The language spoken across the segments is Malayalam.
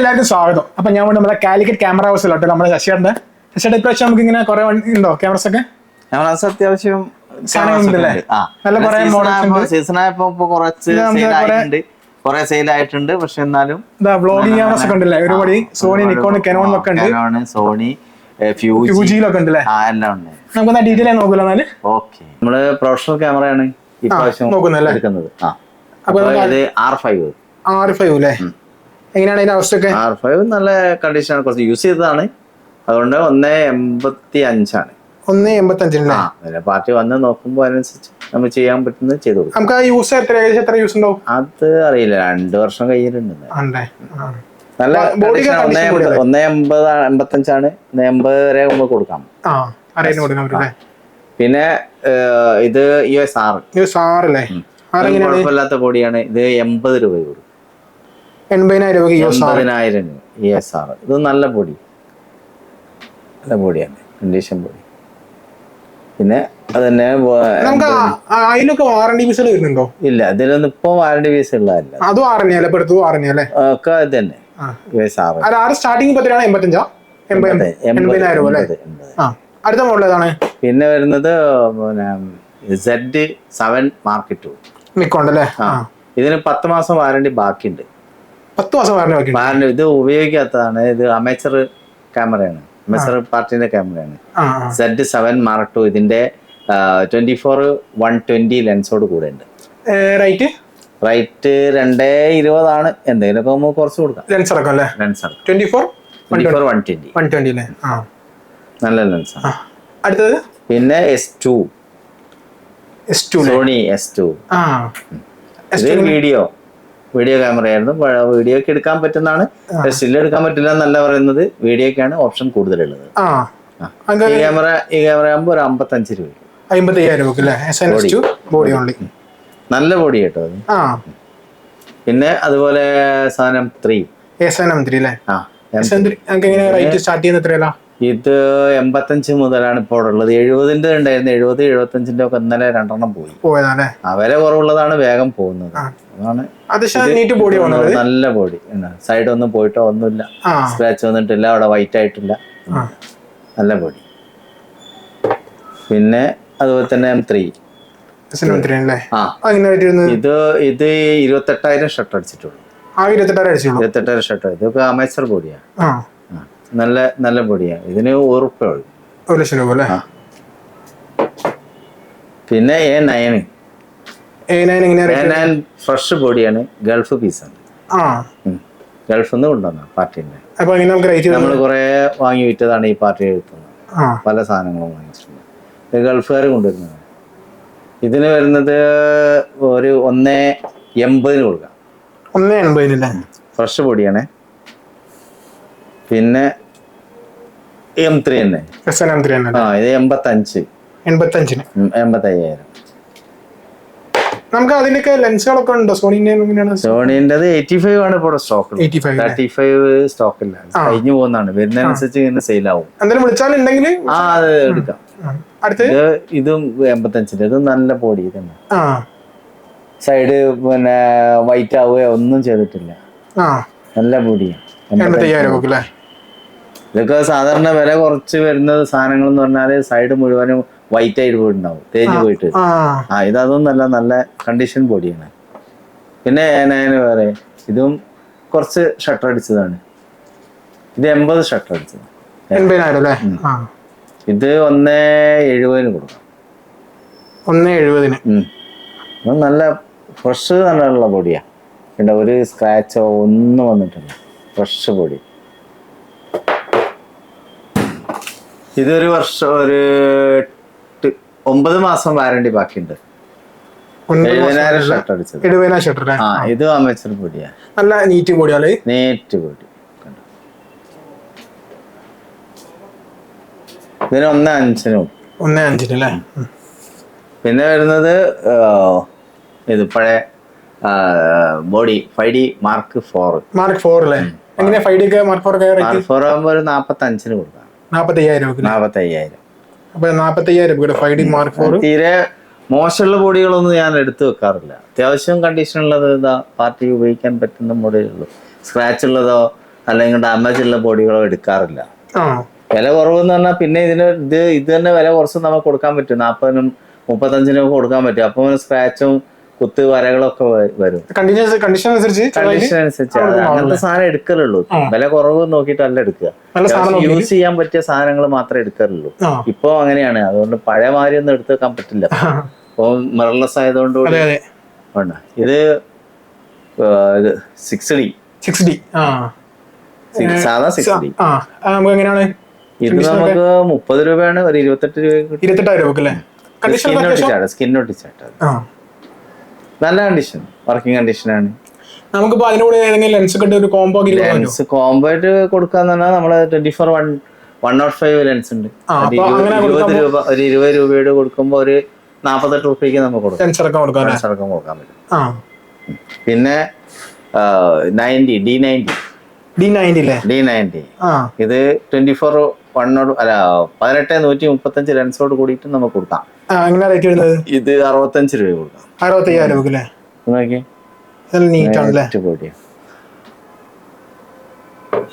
എല്ലാവർക്കും സ്വാഗതം. അപ്പൊ ഞാൻ വേണ്ടി നമ്മുടെ കാലിക്കറ്റ് ക്യാമറ ഹൗസിലോട്ടോ നമ്മുടെ ശശിയുടെ ശശിയുടെ ഇപ്രാവശ്യം നമുക്ക് ഇങ്ങനെ കുറെ ഉണ്ടോ ക്യാമറസ് ഒക്കെ? ക്യാമറാസ് അത്യാവശ്യം? നല്ല കുറേ. സീസൺ ആയപ്പോ കുറച്ച് കുറെ സെയിൽ ആയിട്ടുണ്ട്. പക്ഷെ എന്നാലും ഇതാ വ്ളോഗിങ് ക്യാമറസ് ഒക്കെ ഉണ്ടല്ലേ? ഒരുപാട് സോണി നിക്കോൺ കെനോൺ ഒക്കെ ഉണ്ട്. സോണി ഫ്യൂജിയിലൊക്കെ യൂജിയിലൊക്കെ ഉണ്ടല്ലേ? എല്ലാം ഉണ്ട്. നമുക്ക് ഡീറ്റെയിൽ നോക്കൂല എന്നാൽ? ഓക്കെ. നമ്മൾ പ്രൊഫഷണൽ ക്യാമറയാണ് ഇപ്രാവശ്യം? എടുക്കുന്നത്. അപ്പൊ ആർ ഫൈവ് ആർ ഫൈവ് അല്ലേ? എങ്ങനെയാണ് അതിന്റെ അവസ്ഥ ഒക്കെ ആർ ഫൈവ് നല്ല കണ്ടീഷനാണ് കുറച്ച് യൂസ് ചെയ്തതാണ്. അതുകൊണ്ട് ഒന്ന് എൺപത്തി അഞ്ചാണ് ഒന്ന് എൺപത്തി അഞ്ചിന് പാർട്ടി വന്ന് നോക്കുമ്പോൾ അതിനനുസരിച്ച് നമ്മൾ ചെയ്യാൻ പറ്റുന്നത് ചെയ്തു കൊടുക്കും. നമുക്ക് ആ യൂസ് എത്ര ഏകദേശം എത്ര യൂസ് ഉണ്ടാവും? അത് അറിയില്ല. രണ്ടു വർഷം കഴിഞ്ഞിട്ടുണ്ട് നല്ല. ഒന്നേ ഒന്നേ എൺപത് എൺപത്തഞ്ചാണ് ഒന്നേ എൺപത് വരെ നമ്മൾ കൊടുക്കാം. അല്ലേ പിന്നെ ഇത് യു എസ് ആർ യു ആറല്ലേ ആറ് കുഴപ്പമില്ലാത്ത ബോഡിയാണ് ഇത് എൺപത് രൂപ കൊടുക്കും എൺപതിനായിരം രൂപ എൺപതിനായിരം യു എസ് ആർ ഇത് നല്ല പൊടി. നല്ല പൊടിയാണ്. കണ്ടീഷൻ പൊടി. പിന്നെ അത് തന്നെ വ- ആ- ആ വാറണ്ടി പീസുകൾ വരുന്നുണ്ടോ? ഇല്ല അതിലൊന്നും ഇപ്പൊ വാറണ്ടി പീസ് ഉള്ളതല്ല. അതും ആറന്നെയല്ലേ ഇപ്പൊ എടുത്തത് അല്ലേ? ഒക്കെ ഇത് തന്നെ. സ്റ്റാർട്ടിംഗ് പത്തിനാണ് എൺപത്തഞ്ചാ എൺപത് എൺപതിനായിരം അല്ലേ? അടുത്ത മോഡൽ ഏതാണ്? പിന്നെ വരുന്നത് പിന്നെ സെഡ് സെവൻ മാർക്ക് ടു നിക്കോണ്ടല്ലേ ഇതിന് പത്ത് മാസം വാറണ്ടി ബാക്കിയുണ്ട്. പത്ത് മാസം വാറണ്ടി വാറണ്ടി ഇത് ഉപയോഗിക്കാത്തതാണ്. ഇത് അമേച്ചർ ക്യാമറയാണ് അമേച്ചർ പാർട്ടിന്റെ ക്യാമറയാണ് set Z seven mark two ഇതിന്റെ ട്വന്റി ഫോർ വൺ ട്വന്റി ലെൻസോട് കൂടെ ഉണ്ട് റൈറ്റ് റൈറ്റ് രണ്ടേ ഇരുപതാണ്. എന്തെങ്കിലുമൊക്കെ നമുക്ക് കുറച്ച് കൊടുക്കാം. ലെൻസ് അടക്കം അല്ലേ? ലെൻസ് അടക്കം. Twenty four twenty four one twenty one twenty അല്ലേ? ആ. നല്ല ലെൻസ്. അടുത്തത്? പിന്നെ S two S two Sony S two video video camera ആയിരുന്നു. വീഡിയോ ഒക്കെ എടുക്കാൻ പറ്റുന്നതാണ്. സ്റ്റിൽ എടുക്കാൻ പറ്റില്ല എന്നല്ല പറയുന്നത്. വീഡിയോക്കാണ് ഓപ്ഷൻ കൂടുതലുള്ളത്. ഈ ക്യാമറ ഈ ക്യാമറ ആകുമ്പോൾ ഒരു അമ്പത്തഞ്ച് രൂപ രൂപ ബോഡി. ഓൺലി നല്ല ബോഡി കേട്ടോ അത്. പിന്നെ അതുപോലെ സാധനം three S N M three അല്ലേ? എങ്ങനെ റേറ്റ് സ്റ്റാർട്ട് ചെയ്യുന്ന എത്രയല്ല ഇത് എൺപത്തഞ്ച് മുതലാണ് ഇപ്പോൾ ഉള്ളത്. എഴുപതിന്റെ ഉണ്ടായിരുന്നു. എഴുപത് എഴുപത്തഞ്ചിന്റെ ഒക്കെ ഇന്നലെ രണ്ടെണ്ണം പോയി. അവരെ വില കുറവുള്ളതാണ് വേഗം പോകുന്നത്. അതാണ്. നല്ല ബോഡി സൈഡ് ഒന്നും പോയിട്ടോ ഒന്നുമില്ല. സ്ക്രാച്ച് വന്നിട്ടില്ല. അവിടെ വൈറ്റ് ആയിട്ടില്ല. നല്ല ബോഡി പിന്നെ അതുപോലെ തന്നെ എം ത്രീ ഇത് ഇത് ഇരുപത്തെട്ടായിരം ഷർട്ട് അടിച്ചിട്ടുള്ളൂ. ഇരുപത്തെട്ടായിരം ഷർട്ട്. ഇതൊക്കെ അമേച്ചർ ബോഡിയാണ് നല്ല നല്ല പൊടിയാണ് ഇതിന് ഉള്ളൂ. ഒരു ലക്ഷം രൂപ അല്ലേ? ആ. പിന്നെ എ നയൻ. എ നയൻ എങ്ങനെയാ എ റേറ്റ് നയൻ ഫ്രഷ് പൊടിയാണ്. ഗൾഫ് പീസാണ്. ആ. ഗൾഫിൽ നിന്ന് കൊണ്ടുവന്ന പാർട്ടിന്റെ അപ്പൊ നമ്മൾ കുറെ വാങ്ങി വിറ്റതാണ് ഈ പാർട്ടി എടുത്തത് ആ. പല സാധനങ്ങളും വാങ്ങിച്ചിട്ടുണ്ട്. ഇത് ഗൾഫുകാർ കൊണ്ടുവരുന്നതാണ് ഇതിന് വരുന്നത് ഒരു ഒന്നേ എൺപതിന് കൊടുക്കാം. ഒന്ന് എൺപതിനല്ലേ ഫ്രഷ് പൊടിയാണ്. പിന്നെ എം ത്രീ തന്നെ. എസ് എൻ എം ത്രീ തന്നെ. ആ ഇത് എൺപത്തഞ്ച്. എൺപത്തഞ്ചിന്. എൺപത്തയ്യായിരം. നമുക്ക് അതിന്റെ ലെൻസുകളൊക്കെ ഉണ്ടോ? സോണിന്റെ എങ്ങനെയാണ്? സോണിന്റെത് എയ്റ്റി ഫൈവ് ആണ് ഇപ്പോൾ സ്റ്റോക്ക് തേർട്ടി ഫൈവ് ഫൈവ് സ്റ്റോക്കില്ല കഴിഞ്ഞു പോകുന്നതാണ്. വരുന്നതിനനുസരിച്ച് ഇങ്ങനെ സെയിൽ ആവും. എന്തെങ്കിലും വിളിച്ചാലുണ്ടെങ്കിൽ ആ അത് എടുക്കാം. അടുത്ത് ഇത് എൺപത്തഞ്ചിന്റെ. ഇത് നല്ല പൊടി തന്നെ. സൈഡ് പിന്നെ വൈറ്റ് ആവുകയോ ഒന്നും ചെയ്തിട്ടില്ല. നല്ല പൊടിയാണ് എൺപത്തയ്യായിരം. ഇതൊക്കെ സാധാരണ വില കുറച്ച് വരുന്ന സാധനങ്ങൾ എന്ന് പറഞ്ഞാൽ സൈഡ് മുഴുവനും വൈറ്റ് ആയിട്ട് പോയിട്ടുണ്ടാവും. തേഞ്ഞ് പോയിട്ട്. ആ. ഇത് അതൊന്നല്ല നല്ല കണ്ടീഷൻ ബോഡിയാണ് പിന്നെ ഞാൻ വേറെ? ഇതും കുറച്ച് ഷട്ടർ അടിച്ചതാണ്. ഇത് എൺപത് ഷട്ടർ അടിച്ചത് ഇത് ഒന്ന് എഴുപതിന് കൊടുക്കാം ഒന്ന് എഴുപതിന്. നല്ല ഫ്രഷ് തന്നെയുള്ള ബോഡിയാ ഒരു സ്ക്രാച്ചോ ഒന്നും വന്നിട്ടില്ല. ഫ്രഷ് ബോഡി ഇതൊരു വർഷം ഒരു എട്ട് ഒമ്പത് മാസം വാരണ്ടി ബാക്കിയുണ്ട്. ഒൻപത് എഴുപതിനായിരം ഷർട്ട് അടിച്ചത്. എഴുപതിനായിരം ഷട്ടർ ആ ഇത് അമേച്ചർ പൊടിയാ. നല്ല നീറ്റ് ബോഡിയാൽ നേറ്റ് പൊടി. കണ്ടോ ഇതിന് ഒന്ന് അഞ്ചിനും. ഒന്ന് അഞ്ചിന് അല്ലേ? ഉം. പിന്നെ വരുന്നത് ആ, ഇത് പഴയ body five D mark four mark four അല്ലേ? എങ്ങനെയാ ഫൈവ് ഡി ഒക്കെ മാർക്ക് ഫോർ ഒക്കെ റേറ്റ് മാർക്ക് ഫോർ ആകുമ്പോൾ ഒരു നാൽപ്പത്തഞ്ചിന് കൊടുക്കാം. അപ്പൊ ഫൈവ് ഡി മാർക്ക് ഫോർ തീരെ മോശമുള്ള ബോഡികളൊന്നും ഞാൻ എടുത്തു വെക്കാറില്ല. അത്യാവശ്യം കണ്ടീഷൻ ഉള്ളത് ഇതാ പാർട്ടി ഉപയോഗിക്കാൻ പറ്റുന്ന മോഡലുള്ളൂ സ്ക്രാച്ച് ഉള്ളതോ അല്ലെങ്കിൽ ഡാമേജ് ഉള്ള ബോഡികളോ എടുക്കാറില്ല. വില കുറവെന്ന് പറഞ്ഞാൽ പിന്നെ ഇതിന് ഇത് ഇത് തന്നെ വില കുറച്ച് നമുക്ക് കൊടുക്കാൻ പറ്റും. നാൽപ്പതിനും മുപ്പത്തഞ്ചിനും കൊടുക്കാൻ പറ്റും. അപ്പൊ സ്ക്രാച്ചും കുത്ത് വരകളൊക്കെ വരും. കണ്ടീഷൻ കണ്ടീഷൻ അനുസരിച്ച് കണ്ടീഷൻ അനുസരിച്ച് അങ്ങനത്തെ സാധനം എടുക്കലുള്ളൂ. വില കുറവ് നോക്കിയിട്ടല്ല എടുക്കുക. യൂസ് ചെയ്യാൻ പറ്റിയ സാധനങ്ങൾ മാത്രമേ എടുക്കാറുള്ളൂ ഇപ്പൊ അങ്ങനെയാണ്. അതുകൊണ്ട് പഴയ മാതിരി ഒന്നും എടുത്ത് വെക്കാൻ പറ്റില്ല. ഇപ്പൊ മിറർലെസ് ആയതുകൊണ്ട് വേണ്ട. ഇത് സിക്സ് ഡി സിക്സ് ഡി സാധാ സിക്സ് ഡി എങ്ങനെയാണ്? ഇത് നമുക്ക് മുപ്പത് രൂപയാണ്. ഒരു ഇരുപത്തെട്ട് രൂപ ഇരുപത്തെട്ടായിരം രൂപ അല്ലേ കണ്ടീഷൻ സ്കിന്നൊട്ടിച്ചാണ് സ്കിന്നൊട്ടിച്ചാട്ടത് ആ നല്ല കണ്ടീഷൻ വർക്കിംഗ് കണ്ടീഷനാണ് നമുക്കിപ്പോ അതിന്റെ കൂടെ ഏതെങ്കിലും ലെൻസ് ഒക്കെ ഇട്ട് ഒരു കോംബോ ലെൻസ് കോംബോ ആയിട്ട് കൊടുക്കാന്ന് പറഞ്ഞാൽ നമ്മൾ twenty four one one nought five lens ഉണ്ട് ഇരുപത് രൂപ ഒരു ഇരുപത് രൂപയുടെ കൊടുക്കുമ്പോൾ ഒരു നാപ്പത്തെട്ട് റുപ്യക്ക് നമുക്ക് കൊടുക്കാം. ലെൻസ് കൊടുക്കാൻ പറ്റും. പിന്നെ ninety D ninety D ninety അല്ലേ ഡി നയന്റി ഇത് ട്വന്റി ഫോർ വണ്ണോട് അല്ല പതിനെട്ട് നൂറ്റി മുപ്പത്തഞ്ച് റൺസോട് കൂടിയിട്ട് നമുക്ക് കൊടുക്കാം. അങ്ങനെ റേറ്റ് വരുന്നത്? ഇത് അറുപത്തഞ്ച് രൂപ കൊടുക്കാം. അറുപത്തയ്യായിരം രൂപ അല്ലേ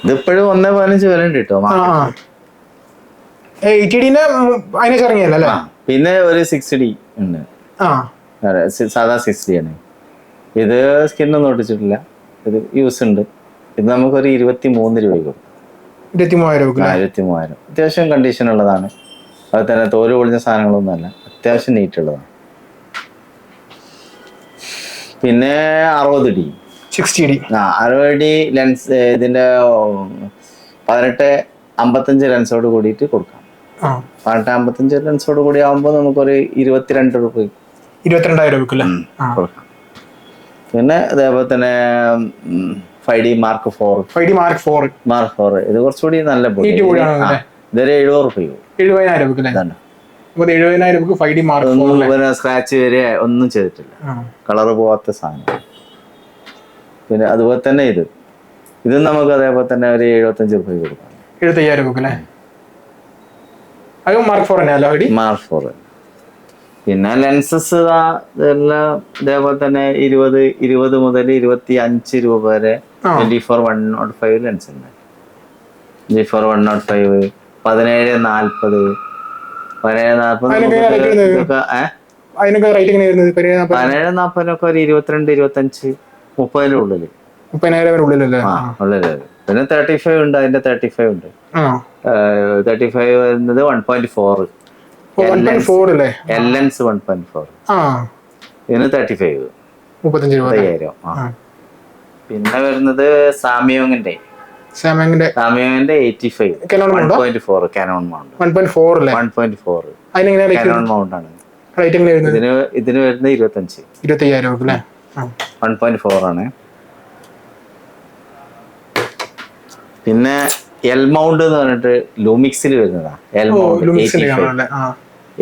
ഇതിപ്പോഴും ഒന്നേ പതിനഞ്ച് വില ഉണ്ട് കേട്ടോ ഇറങ്ങിയല്ലോ പിന്നെ ഒരു സിക്സ് ഡി ഉണ്ട്. സാധാ സിക്സ് ഡി ആണ്. ഇത് സ്കിന്നൊന്നും ഒട്ടിച്ചിട്ടില്ല. ഇത് യൂസ് ഉണ്ട്. ഇത് നമുക്കൊരു ഇരുപത്തി മൂന്ന് രൂപ കൊടുക്കും ഇരുപത്തി മൂവായിരം അത്യാവശ്യം കണ്ടീഷൻ ഉള്ളതാണ്. അത് തന്നെ തോൽ പൊളിഞ്ഞ സാധനങ്ങളൊന്നും അല്ല. അത്യാവശ്യം നീറ്റ് ഉള്ളതാണ്. പിന്നെ അറുപത് ഡി. Sixty D. ആ അറുപത് ഡി ലെൻസ് ഇതിന്റെ പതിനെട്ട് അമ്പത്തഞ്ച് ലെൻസോട് കൂടിയിട്ട് കൊടുക്കാം. പതിനെട്ട് അമ്പത്തഞ്ച് ലെൻസോട് കൂടി ആകുമ്പോൾ നമുക്കൊരു ഇരുപത്തിരണ്ട് രൂപ ഇരുപത്തിരണ്ടായിരം രൂപ കൊടുക്കാം. പിന്നെ അതേപോലെ തന്നെ five D mark four five D mark four mark four ഇത് കുറച്ചുകൂടി നല്ല ഇതൊരു എഴുപത് റുപ്യ എഴുപതിനായിരം ഫൈവ് ഡി മാർക്ക് സ്ക്രാച്ച് വരെ ഒന്നും ചെയ്തിട്ടില്ല. കളർ പോവാത്ത സാധനം. പിന്നെ അതുപോലെ തന്നെ ഇത്. ഇത് നമുക്ക് അതേപോലെ തന്നെ ഒരു എഴുപത്തഞ്ച് റുപ്യ കൊടുക്കാം. എഴുപത്തയ്യായിരം അല്ലേ? അത് മാർക്ക് ഫോർ തന്നെ മാർക്ക് ഫോർ പിന്നെ ലെൻസസ് ഇതെല്ലാം ഇതേപോലെ തന്നെ ഇരുപത് ഇരുപത് മുതൽ ഇരുപത്തി അഞ്ച് രൂപ വരെ. Twenty four one nought five lens ഉണ്ട്. Twenty four one nought five പതിനേഴ് നാൽപ്പത് പതിനേഴ് നാൽപ്പത് പതിനേഴ് നാൽപ്പതിനൊക്കെ ഒരു ഇരുപത്തിരണ്ട് ഇരുപത്തഞ്ച് അഞ്ച് ഉള്ളിൽ ഉള്ളിൽ പിന്നെ തേർട്ടി ഫൈവ് ഉണ്ട് അതിന്റെ തേർട്ടി ഫൈവ് ഉണ്ട്. തേർട്ടി ഫൈവ് വരുന്നത് one point four L lens one point four ആ. ഇതിന് തേർട്ടി ഫൈവ് മുപ്പത്തഞ്ച് രൂപ ആ. ആ. പിന്നെ വരുന്നത് സാമ്യോങ്ങിന്റെ സാമാങ്ങിന്റെ സാമിയോങ്ങിന്റെ eighty five one point four Canon mount one point four അല്ലേ? One point four Canon mount ആണ്. ഇതിന് ഇതിന് വരുന്നത് ഇരുപത്തഞ്ച്. ഇരുപത്തയ്യായിരം രൂപ അല്ലേ? ആ. വൺ പോയിന്റ് ഫോർ ആണ്. പിന്നെ എൽ മൗണ്ട് എന്ന് പറഞ്ഞിട്ട് ലൂമിക്സിൽ വരുന്നതാ. എൽ മൗണ്ട്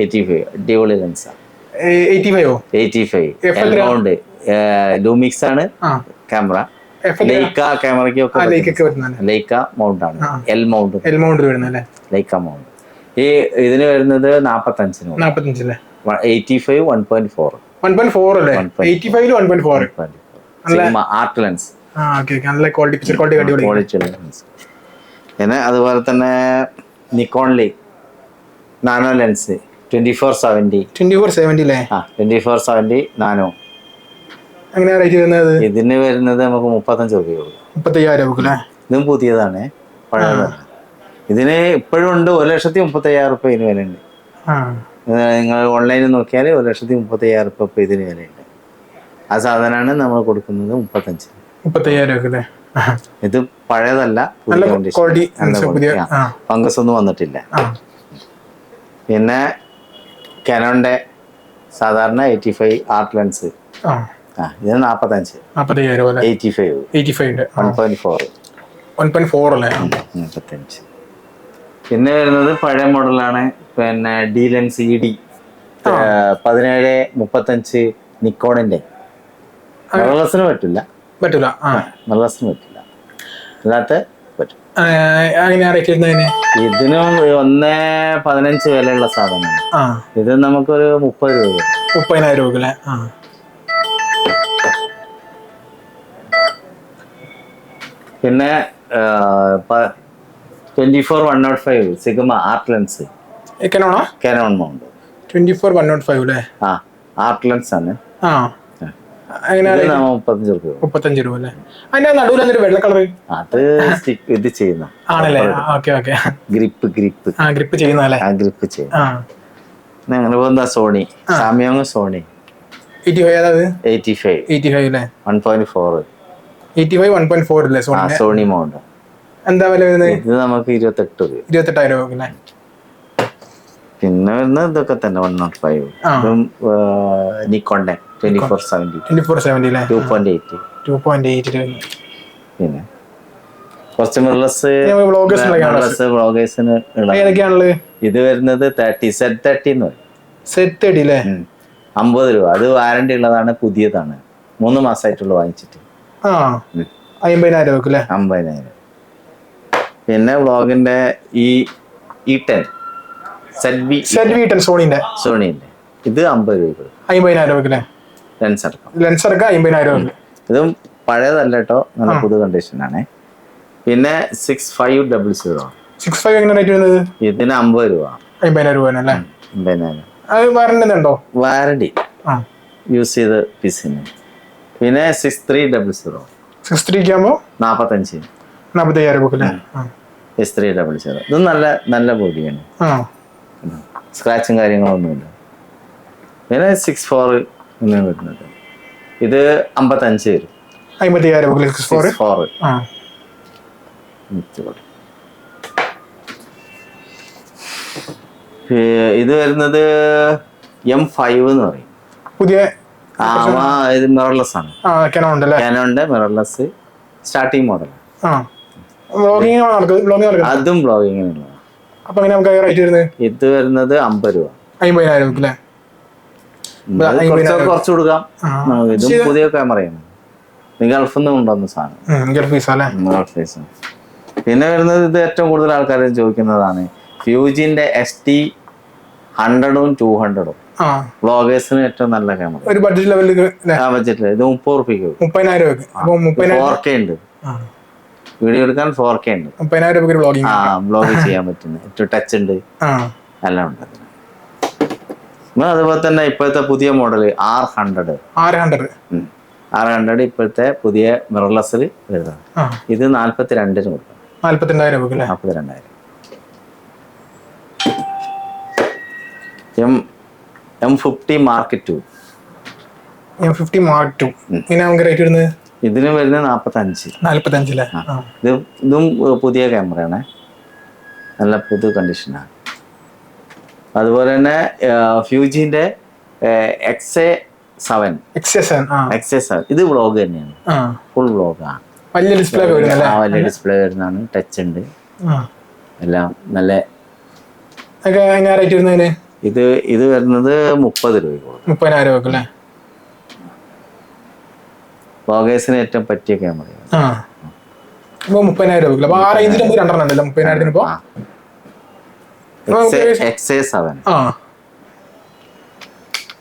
എയ്റ്റി ഫൈവ് അടിപൊളി ലെൻസാണ് എയ്റ്റി ഫൈവ് ആണ്. ക്യാമറ ലൈക്ക ക്യാമറയ്ക്ക് ലൈക്ക മൗണ്ട് ആണ്. L mount L mount Leica mount ഈ ഇതിന് വരുന്നത് നാപ്പത്തഞ്ചിന് നാപ്പത്തഞ്ച് അല്ലേ eighty five one point four one point four അല്ലേ? 1.4. എയ്റ്റി ഫൈവിൽ one point four art lens നല്ല ക്വാളിറ്റി പിക്ചർ ക്വാളിറ്റി അടിപൊളി. ക്വാളിറ്റി ഉള്ള ലെൻസ് പിന്നെ അതുപോലെ തന്നെ നിക്കോൺലി nano lens twenty four seventy twenty four seventy അല്ലേ ആ ട്വന്റി ഫോർ സെവന്റി നാനോ. അങ്ങനെ റേറ്റ് വരുന്നത്? ഇതിന് വരുന്നത് നമുക്ക് മുപ്പത്തഞ്ച് രൂപ മുപ്പത്തയ്യായിരം രൂപ ഇതും പുതിയതാണ് ഇതിന് ഇപ്പോഴും ഉണ്ട് ഒരു ലക്ഷത്തി മുപ്പത്തി അയ്യായിരം റുപ്യ ഇതിന് ആ. നിങ്ങൾ ഓൺലൈനിൽ നോക്കിയാൽ ഒരു ലക്ഷത്തി മുപ്പത്തി അയ്യായിരം റുപ്യ ഇപ്പൊ ഇതിന് വിലയുണ്ട്. ആ സാധനമാണ് നമ്മൾ കൊടുക്കുന്നത് മുപ്പത്തഞ്ച്. മുപ്പത്തയ്യായിരം രൂപ ഇത് പഴയതല്ല പുതിയ ഫംഗസ് ഒന്നും വന്നിട്ടില്ല. പിന്നെ കനോന്റെ സാധാരണ എയ്റ്റി ഫൈവ് ആർട്ട് ലെൻസ് ആ ഇത് നാപ്പത്തഞ്ച്. Eighty five one point four one point four അല്ലേ? നാപ്പത്തഞ്ച്. പിന്നെ വരുന്നത് പഴയ മോഡലാണ് പിന്നെ ഡി ലെൻസ് ഇ ഡി പതിനേഴ് മുപ്പത്തഞ്ച് നിക്കോണിന്റെ മലയാളസിന് പറ്റില്ല. പറ്റൂല ആ. മലയാളസിന് പറ്റില്ല. അല്ലാത്ത എങ്ങനെയാ റേറ്റ് വരുന്നതിന് ഇതിനും ഒന്ന് പതിനഞ്ച് വിലയുള്ള സാധനമാണ് ആ. ഇത് നമുക്കൊരു മുപ്പത് രൂപ മുപ്പതിനായിരം രൂപ അല്ലേ? ആ. പിന്നെ twenty four one nought five Sigma art lens Canon mount twenty four one nought five അല്ലേ? ആ ആർട്ട് ലെൻസ് ആണ്. ആ. മുപ്പത്തഞ്ച് രൂപ അല്ലേ? അതിന്റെ നടുവിൽ എന്തൊരു വെള്ള കളർ അത് ഇത് ചെയ്യുന്ന ആണല്ലേ? Okay okay. ഗ്രിപ്പ് ഗ്രിപ്പ് ആ ഗ്രിപ്പ് ചെയ്യുന്നതല്ലേ? ആ ഗ്രിപ്പ് ചെയ്യുന്ന. അങ്ങനെ പോകുന്ന Sony Samyang Sony eighty five അതായത് എയ്റ്റി ഫൈവ് എയ്റ്റി ഫൈവ് അല്ലേ one point four eighty five one point four അല്ലേ സോണി സോണി മോണ്ട് എന്താ വില വരുന്നത്? ഇത് നമുക്ക് ഇരുപത്തെട്ട് രൂപ. ഇരുപത്തെട്ടായിരം രൂപ അല്ലേ പിന്നെ വരുന്നത് ഇതൊക്കെ തന്നെ one not five നിക്കോണ്ടെ twenty four seventy twenty four seventy അല്ലേ two point eight two point eight പിന്നെ. കുറച്ച് മിറർലെസ് വ്ളോഗേഴ്സ് മിറർലെസ് ബ്ലോഗേഴ്സിന് ഏതൊക്കെയാണുള്ളത് ഇത് വരുന്നത് തേർട്ടി സെറ്റ് തേർട്ടി എന്ന് പറയും. സെറ്റ് തേർട്ടി അല്ലേ. അമ്പത് രൂപ. അത് വാരണ്ടി ഉള്ളതാണ് പുതിയതാണ്. മൂന്ന് മാസമായിട്ടുള്ള വാങ്ങിച്ചിട്ട്. ആ. അമ്പതിനായിരം രൂപ അല്ലേ അമ്പതിനായിരം. പിന്നെ വ്ളോഗിന്റെ ഈ ഇ ടെൻ സെറ്റ് വീട്ടൻ സോണിന്റെ സോണിന്റെ ഇത് അമ്പത് രൂപ അമ്പതിനായിരം അല്ലേ ലെൻസ് ലെൻസ് അമ്പതിനായിരം ഇതും പഴയതല്ല കേട്ടോ. നല്ല പുതു കണ്ടീഷനാണ് പിന്നെ six five double zero six five എങ്ങനെ റേറ്റ് വരുന്നത്? ഇതിന് അമ്പത് രൂപ. അമ്പതിനായിരം രൂപ അല്ലേ അമ്പതിനായിരം അത് വാറണ്ടി ഉണ്ടോ? വാറണ്ടി യൂസ് ചെയ്ത പീസിന്. പിന്നെ six three double zero six ത്രീക്ക് ആകുമ്പോൾ നാൽപ്പത്തഞ്ച് നാൽപ്പത്തയ്യായിരം ആ. സിക്സ് ത്രീ ഡബിൾ സീറോ ഇത് നല്ല നല്ല ബോഡിയാണ് സ്ക്രാച്ചും കാര്യങ്ങളൊന്നുമില്ല. പിന്നെ സിക്സ് ഫോർ വരുന്നത് ഇത് അമ്പത്തഞ്ച് വരും. ഫോർ ഇത് വരുന്നത് എം ഫൈവ് എന്ന് പറയും. പുതിയ ഇത് മിറർലെസ് ആണ്. കാനോന്റെ മിറർലെസ് സ്റ്റാർട്ടിങ് മോഡൽ അതും വരുന്നത്? ഇത് വരുന്നത് അമ്പത് രൂപ. അമ്പതിനായിരം കുറച്ച് കൊടുക്കാം. ഇതും പുതിയ ക്യാമറയാണ്. ഗൾഫിൽ നിന്ന് കൊണ്ടുവന്ന സാധനം. ഗൾഫ് ഫേസ് പിന്നെ വരുന്നത് ഇത് ഏറ്റവും കൂടുതൽ ആൾക്കാർ ചോദിക്കുന്നതാണ്. ഫ്യൂജിന്റെ എസ് ടി ഹൺഡ്രഡും ടു ഹൺഡ്രഡും വ്ളോഗേഴ്സിന് ഏറ്റവും നല്ല ക്യാമറ ഒരു ബഡ്ജറ്റ് ലെവലിൽ ആ ബഡ്ജറ്റ് ഇത് മുപ്പത് റുപ്യക്ക് ഫോർ കെ ഉണ്ട്. വീഡിയോ എടുക്കാൻ ഫോർ കെ ഉണ്ട്. ബ്ലോഗ് ചെയ്യാൻ പറ്റുന്നത് ടച്ച് ഉണ്ട്. എല്ലാം ഉണ്ട്. പിന്നെ അതുപോലെ തന്നെ ഇപ്പോഴത്തെ പുതിയ model R hundred R hundred R hundred ഇപ്പോഴത്തെ പുതിയ മിറർലെസ്സിൽ വരുന്നത് ഇത് നാൽപ്പത്തി രണ്ടിന് കൊടുക്കാം. നാല്പത്തിരണ്ടായിരം രൂപ അല്ലേ? നാൽപ്പത്തി രണ്ടായിരം M M fifty mark two M fifty mark two പിന്നെ നമുക്ക് റേറ്റ് വരുന്നത്? ഇതിന് വരുന്നത് ഇത് പുതിയ ക്യാമറയാണ് നല്ല പുതു കണ്ടീഷനാണ് അതുപോലെ തന്നെ ഫ്യൂജിന്റെ X A seven X A seven X A seven ഇത് വ്ളോഗ് തന്നെയാണ്. ഫുൾ വ്ളോഗാണ് വലിയ ഡിസ്പ്ലേ വലിയ ഡിസ്പ്ലേ വരുന്നതാണ്. ടച്ച് ഉണ്ട്. എല്ലാം നല്ല ഇത് ഇത് വരുന്നത് മുപ്പത് രൂപ മുപ്പതിനായിരം രൂപ അല്ലേ? വ്ളോഗേഴ്സിന് ഏറ്റവും പറ്റിയ ക്യാമറ ആ. ഇപ്പൊ മുപ്പതിനായിരം രൂപ ആ റേഞ്ചിൽ നമുക്ക് രണ്ടെണ്ണം ഉണ്ടല്ലോ മുപ്പതിനായിരത്തിന് ഇപ്പൊ? എക്സ് എ സെവൻ ആ.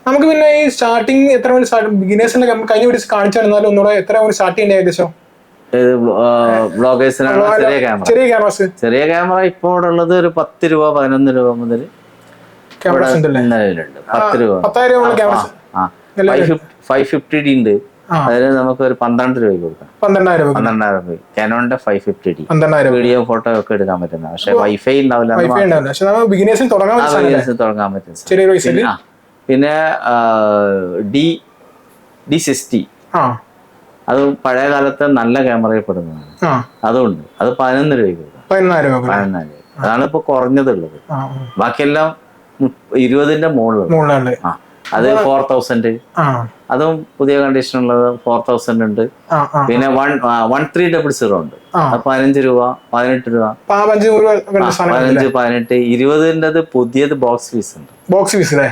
നമുക്ക് പിന്നെ ഈ സ്റ്റാർട്ടിങ് എത്ര മണി ബിഗിനേഴ്സിന്റെ കഴിഞ്ഞ പിടിച്ച് കാണിച്ചു തന്നാലും ഒന്നുകൂടെ എത്ര മണി സ്റ്റാർട്ട് ചെയ്യേണ്ട ഏകദേശം? ബ്ലോഗേഴ്സിനാണ് ചെറിയ ക്യാമറ ചെറിയ ക്യാമറാസ് ചെറിയ ക്യാമറ ഇപ്പോൾ ഉള്ളത് ഒരു പത്ത് രൂപ പതിനൊന്ന് രൂപ മുതൽ ക്യാമറാസ് പത്ത് രൂപ. പത്തായിരം ഫൈവ് ഫിഫ്റ്റി ഡി ഉണ്ട്. അതിൽ നമുക്ക് ഒരു പന്ത്രണ്ട് രൂപ കൊടുക്കാം. പന്ത്രണ്ടായിരം പന്ത്രണ്ടായിരം രൂപ കാനോണിന്റെ five fifty D video photo ഒക്കെ എടുക്കാൻ പറ്റുന്ന. പക്ഷെ വൈഫൈ ഉണ്ടാവില്ല തുടങ്ങാൻ പറ്റും പിന്നെ-. ഡി ഡി സിക്സ്റ്റി അത് പഴയ കാലത്തെ നല്ല ക്യാമറയിൽ പെടുന്നതാണ്. അതുണ്ട്. അത് പതിനൊന്ന് രൂപയ്ക്ക് കൊടുക്കാം. പതിനായിരം രൂപ അതാണ് ഇപ്പൊ കുറഞ്ഞതുള്ളത്. ബാക്കിയെല്ലാം ഇരുപതിന്റെ മുകളിലുണ്ട് ആ. അത് ഫോർ തൗസൻഡ് അതും പുതിയ കണ്ടീഷൻ ഉള്ളത് ഫോർ തൗസൻഡ് ഉണ്ട്. പിന്നെ one one three double zero ഉണ്ട്. പതിനഞ്ച് രൂപ പതിനെട്ട് രൂപ. പതിനഞ്ച് പതിനെട്ട് ഇരുപതിന്റെ പുതിയത് ബോക്സ് ഫീസ് ഉണ്ട്. ബോക്സ് ഫീസ് അല്ലേ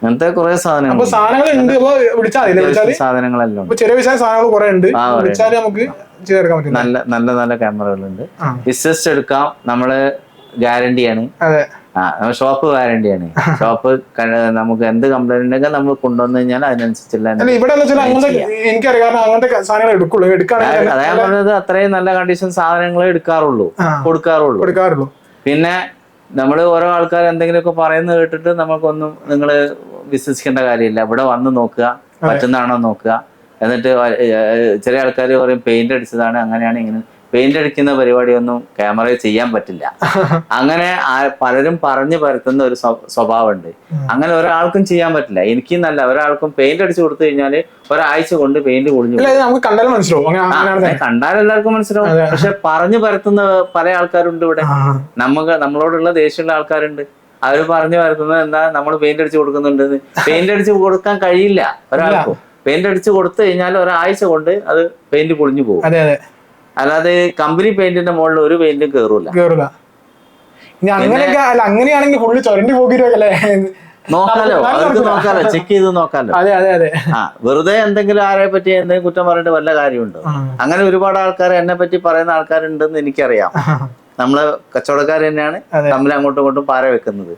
അങ്ങനത്തെ കുറെ സാധനങ്ങൾ സാധനങ്ങളെല്ലാം നല്ല നല്ല നല്ല ക്യാമറകളുണ്ട് എടുക്കാം. നമ്മൾ ഗ്യാരണ്ടിയാണ് ഷോപ്പ് വാറണ്ടിയാണ് ഷോപ്പ് നമുക്ക് എന്ത് കംപ്ലൈന്റ് ഉണ്ടെങ്കിൽ നമ്മൾ കൊണ്ടുവന്നു കഴിഞ്ഞാൽ അതിനനുസരിച്ചുള്ള എടുക്കുകയാണെങ്കിൽ അതാ ഞാൻ പറഞ്ഞത് അത്രയും നല്ല കണ്ടീഷൻ സാധനങ്ങൾ എടുക്കാറുള്ളൂ. കൊടുക്കാറുള്ളൂ. പിന്നെ നമ്മൾ ഓരോ ആൾക്കാർ എന്തെങ്കിലുമൊക്കെ പറയുന്നത് കേട്ടിട്ട് നമുക്കൊന്നും നിങ്ങൾ വിശ്വസിക്കേണ്ട കാര്യമില്ല. ഇവിടെ വന്ന് നോക്കുക പറ്റുന്നതാണോ നോക്കുക. എന്നിട്ട് ചില ആൾക്കാർ പറയും പെയിന്റ് അടിച്ചതാണ് അങ്ങനെയാണ് ഇങ്ങനെ. പെയിന്റ് അടിക്കുന്ന പരിപാടിയൊന്നും ക്യാമറയിൽ ചെയ്യാൻ പറ്റില്ല. അങ്ങനെ പലരും പറഞ്ഞു പരത്തുന്ന ഒരു സ്വ- സ്വഭാവമുണ്ട്. അങ്ങനെ ഒരാൾക്കും ചെയ്യാൻ പറ്റില്ല. എനിക്ക് നല്ല ഒരാൾക്കും പെയിന്റ് അടിച്ചു കൊടുത്തു കഴിഞ്ഞാൽ ഒരാഴ്ച കൊണ്ട് പെയിന്റ് കുളിഞ്ഞു കണ്ടാൽ എല്ലാവർക്കും മനസ്സിലാവും. പക്ഷെ പറഞ്ഞു പരത്തുന്ന പല ആൾക്കാരുണ്ട് ഇവിടെ. നമുക്ക് നമ്മളോടുള്ള ദേഷ്യമുള്ള ആൾക്കാരുണ്ട്. അവർ പറഞ്ഞു പരത്തുന്ന എന്താ? നമ്മൾ പെയിന്റ് അടിച്ചു കൊടുക്കുന്നുണ്ട് പെയിന്റ് അടിച്ചു കൊടുക്കാൻ കഴിയില്ല ഒരാൾക്കും. പെയിന്റ് അടിച്ചു കൊടുത്തു കഴിഞ്ഞാൽ ഒരാഴ്ച കൊണ്ട് അത് പെയിന്റ് പൊളിഞ്ഞു പോകും. അല്ലാതെ കമ്പനി പെയിന്റിന്റെ മുകളിൽ ഒരു പെയിന്റും കേറൂല. ഇനി അങ്ങനെയൊക്കെ അല്ല അങ്ങനെയാണെങ്കിൽ ഫുള്ള് ചൊരണ്ടി പോകില്ലേ നോക്കാലോ. അവർക്ക് നോക്കാലോ. ചെക്ക് ചെയ്ത് നോക്കാലോ. അതെ അതെ അതെ. ആ വെറുതെ എന്തെങ്കിലും ആരെ പറ്റി എന്തെങ്കിലും കുറ്റം പറഞ്ഞിട്ട് വല്ല കാര്യമുണ്ടോ? അങ്ങനെ ഒരുപാട് ആൾക്കാർ എന്നെ പറ്റി പറയുന്ന ആൾക്കാരുണ്ടെന്ന് എനിക്കറിയാം. നമ്മളെ കച്ചവടക്കാർ തന്നെയാണ്. തമ്മിൽ അങ്ങോട്ടും ഇങ്ങോട്ടും പാര വെക്കുന്നത്.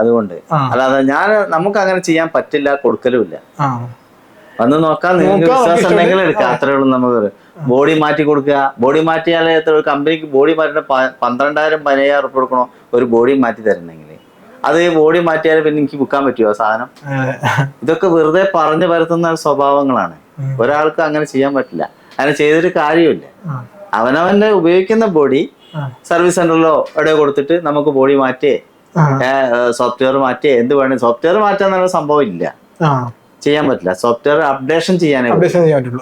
അതുകൊണ്ട്. അല്ലാതെ ഞാൻ നമുക്ക് അങ്ങനെ ചെയ്യാൻ പറ്റില്ല കൊടുക്കലുമില്ല. വന്ന് നോക്കാം നിങ്ങൾക്ക് വിശ്വാസം ഉണ്ടെങ്കിൽ എടുക്കാം. അത്രേ ഉള്ളൂ നമുക്ക്. ബോഡി മാറ്റി കൊടുക്കുക. ബോഡി മാറ്റിയാൽ എത്ര ഒരു കമ്പനിക്ക് ബോഡി മാറ്റേണ്ട പന്ത്രണ്ടായിരം പതിനയ്യായിരം ഉറപ്പ് കൊടുക്കണോ? ഒരു ബോഡി മാറ്റി തരണമെങ്കിൽ അത് ബോഡി മാറ്റിയാൽ പിന്നെ എനിക്ക് വിൽക്കാൻ പറ്റുമോ സാധനം? ഇതൊക്കെ വെറുതെ പറഞ്ഞു പരത്തുന്ന സ്വഭാവങ്ങളാണ്. ഒരാൾക്ക് അങ്ങനെ ചെയ്യാൻ പറ്റില്ല. അങ്ങനെ ചെയ്തൊരു കാര്യമില്ല. അവനവന്റെ ഉപയോഗിക്കുന്ന ബോഡി സർവീസ് സെന്ററിലോ എവിടെ കൊടുത്തിട്ട് നമുക്ക് ബോഡി മാറ്റിയേ സോഫ്റ്റ്വെയർ മാറ്റിയേ എന്ത് വേണേ സോഫ്റ്റ്വെയർ മാറ്റാന്നുള്ള സംഭവം ഇല്ല. ചെയ്യാൻ പറ്റില്ല. സോഫ്റ്റ്വെയർ അപ്ഡേഷൻ ചെയ്യാനേ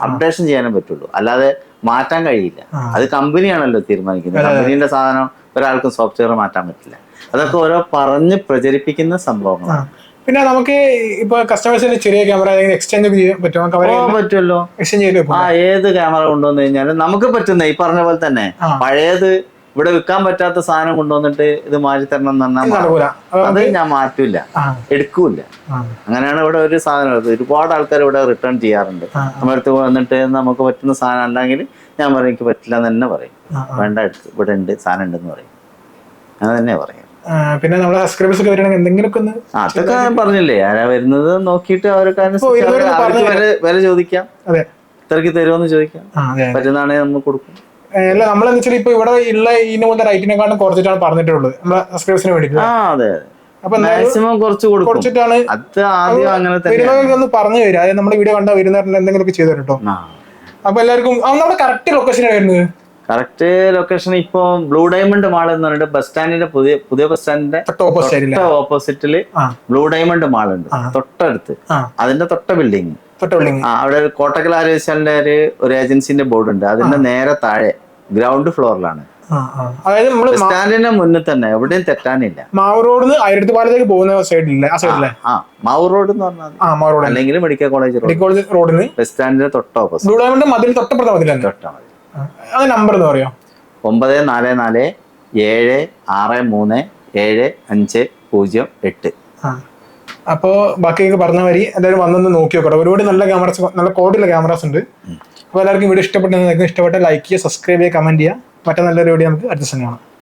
അപ്ഡേഷൻ ചെയ്യാനേ പറ്റുള്ളൂ. അല്ലാതെ മാറ്റാൻ കഴിയില്ല. അത് കമ്പനിയാണല്ലോ തീരുമാനിക്കുന്നത്. കമ്പനിയുടെ സാധനം ഒരാൾക്കും സോഫ്റ്റ്വെയർ മാറ്റാൻ പറ്റില്ല. അതൊക്കെ ഓരോ പറഞ്ഞ് പ്രചരിപ്പിക്കുന്ന. സംഭവങ്ങളാണ്. പിന്നെ നമുക്ക് ഇപ്പൊ കസ്റ്റമേഴ്സിന്റെ ചെറിയ ക്യാമറ എക്സ്ചേഞ്ച് ചെയ്യാൻ പറ്റുമോ? പറ്റുമല്ലോ. എക്സ്ചേഞ്ച് ആ ഏത് ക്യാമറ കൊണ്ടുവന്നു കഴിഞ്ഞാലും നമുക്ക് പറ്റുന്ന ഈ പറഞ്ഞ പോലെ തന്നെ പഴയത് ഇവിടെ വിൽക്കാൻ പറ്റാത്ത സാധനം കൊണ്ടുവന്നിട്ട് ഇത് മാറ്റി തരണം എന്ന് പറഞ്ഞാൽ അത് ഞാൻ മാറ്റൂല ആ. എടുക്കൂല അങ്ങനെയാണ് ഇവിടെ ഒരു സാധനം. ഒരുപാട് ആൾക്കാർ ഇവിടെ റിട്ടേൺ ചെയ്യാറുണ്ട്. അടുത്ത് വന്നിട്ട് നമുക്ക് പറ്റുന്ന സാധനം അല്ലെങ്കിൽ ഞാൻ പറയും എനിക്ക് പറ്റില്ല എന്ന് തന്നെ പറയും. വേണ്ട എടുത്ത് ഇവിടെ ഉണ്ട് സാധനം ഉണ്ടെന്ന് പറയും. അങ്ങനെ തന്നെ പറയും. പിന്നെ നമ്മുടെ സബ്സ്ക്രൈബേഴ്സ് ഒക്കെ എന്തെങ്കിലുമൊക്കെ ഒന്ന് അതൊക്കെ ഞാൻ പറഞ്ഞില്ലേ? ആരാ വരുന്നത് നോക്കിയിട്ട് അവരൊക്കെ വില ചോദിക്കാം. അതെ. ഇത്രയ്ക്ക് തരുമെന്ന് ചോദിക്കാം. അതെ അതെ. പറ്റുന്നതാണെങ്കിൽ നമ്മൾ കൊടുക്കും. അല്ല നമ്മളെന്ന് വെച്ചാൽ ഇപ്പൊ ഇവിടെ ഉള്ള ഇതിന് മുതൽ റൈറ്റിനെക്കാളും കുറച്ചിട്ടാണ് പറഞ്ഞിട്ടുള്ളത്. നമ്മളെ സബ്സ്ക്രൈബേഴ്സിന് വേണ്ടിട്ട് അപ്പൊ മാക്സിമം കുറച്ച് തന്നെ. വരുന്നവർക്ക് ഒന്ന് പറഞ്ഞു തരും അതായത് നമ്മുടെ വീഡിയോ കണ്ട വരുന്നവരുടെ എന്തെങ്കിലുമൊക്കെ ചെയ്തു കേട്ടോ അപ്പൊ എല്ലാവർക്കും നമ്മുടെ കറക്റ്റ് ലൊക്കേഷൻ വരുന്നത്? കറക്റ്റ് ലൊക്കേഷൻ ഇപ്പൊ ബ്ലൂ ഡയമണ്ട് മാൾ എന്ന് പറഞ്ഞിട്ട് ബസ് സ്റ്റാൻഡിന്റെ പുതിയ പുതിയ ബസ് സ്റ്റാൻഡിന്റെ ഓപ്പോസിറ്റിൽ ബ്ലൂ ഡയമണ്ട് മാൾ ഉണ്ട്. തൊട്ടടുത്ത്. അതിന്റെ തൊട്ട ബിൽഡിംഗ് തൊട്ട് ആ അവിടെ ഒരു കോട്ടക്കൽ ആരോഗ്യശാലിന്റെ ഒരു ഒരു ഏജൻസിന്റെ ബോർഡ് ഉണ്ട് അതിന്റെ നേരെ താഴെ ഗ്രൗണ്ട് ഫ്ലോറിലാണ്. അതായത് നമ്മൾ സ്റ്റാൻഡിന്റെ മുന്നിൽ തന്നെ എവിടെയും തെറ്റാനില്ല. മാവൂർ റോഡിൽ ആയിരത്തി പാലത്തേക്ക് പോകുന്ന സൈഡിലില്ലേ ആ സൈഡിലെ ആ മാവൂർ റോഡ് എന്ന് പറഞ്ഞാൽ ആ മാവൂർ റോഡ്. അല്ലെങ്കിൽ medical college road. Medical college റോഡിൽ ബസ് സ്റ്റാൻഡിന്റെ തൊട്ട ഓപ്പോസിറ്റ് ബ്ലൂ ഡയമണ്ട് മതിൽ തൊട്ടപ്പുറത്തെ മതിൽ തന്നെ മതി. ആ. അത് നമ്പർ എന്ന് പറയോ? ഒമ്പത് നാല് നാല് ഏഴ് ആറ് മൂന്ന് ഏഴ് അഞ്ച് പൂജ്യം എട്ട്. അപ്പോൾ ബാക്കിയൊക്കെ പറഞ്ഞ വരി എല്ലാവരും വന്നൊന്ന് നോക്കി നോക്കട്ടെ. ഒരുപാട് നല്ല ക്യാമറസ് നല്ല ക്വാളിറ്റിയുള്ള ക്യാമറാസ് ഉണ്ട്. അപ്പോൾ എല്ലാവർക്കും വീഡിയോ ഇഷ്ടപ്പെട്ടെന്ന് ഇഷ്ടപ്പെട്ട ലൈക്ക് ചെയ്യുക സബ്സ്ക്രൈബ് ചെയ്യുക കമന്റ് ചെയ്യുക. മറ്റേ നല്ലൊരു വീഡിയോ നമുക്ക് അടുത്ത സമയമാണ്